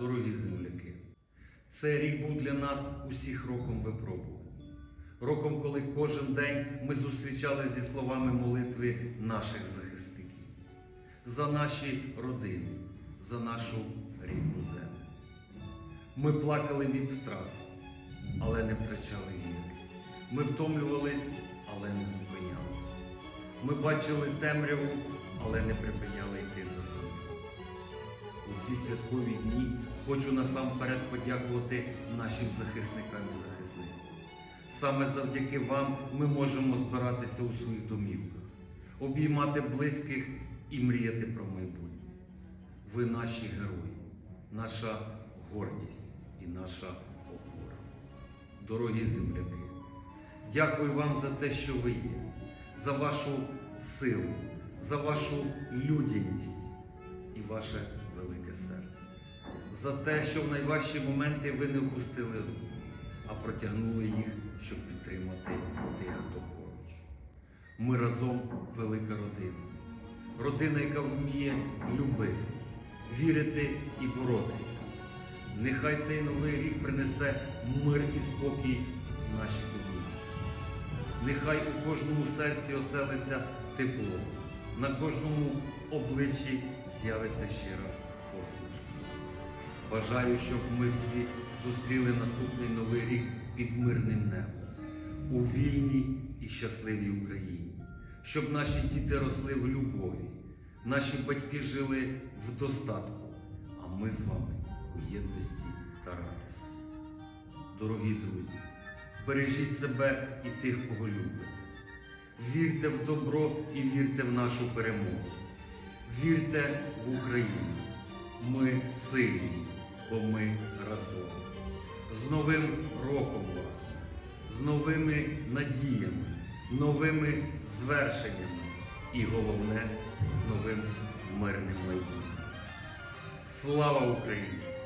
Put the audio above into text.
дорогі земляки, цей рік був для нас усіх роком випробувань. Роком, коли кожен день ми зустрічали зі словами молитви наших захисників, за наші родини, за нашу рідну землю. Ми плакали від втрат, але не втрачали віри. Ми втомлювались, але не зупинялись. Ми бачили темряву, але не припиняли йти до світла. У ці святкові дні хочу насамперед подякувати нашим захисникам і захисницям. Саме завдяки вам ми можемо збиратися у своїх домівках, обіймати близьких і мріяти про майбутнє. Ви наші герої, наша гордість і наша опора. Дорогі земляки, дякую вам за те, що ви є, за вашу силу, за вашу людяність і ваше велике серце, за те, що в найважчі моменти ви не впустили рук, а протягнули їх, щоб підтримати тих, хто поруч. Ми разом велика родина. Родина, яка вміє любити, вірити і боротися. Нехай цей новий рік принесе мир і спокій в наші домівки. Нехай у кожному серці оселиться тепло, на кожному обличчі з'явиться щира посмішка. Бажаю, щоб ми всі зустріли наступний новий рік під мирним небом, у вільній і щасливій Україні, щоб наші діти росли в любові, наші батьки жили в достатку, а ми з вами у єдності та радості. Дорогі друзі, бережіть себе і тих, кого любите. Вірте в добро і вірте в нашу перемогу. Вірте в Україну. Ми сильні, бо ми разом. З Новим роком вас, з новими надіями, новими звершеннями і головне з новим мирним майбутнім. Слава Україні!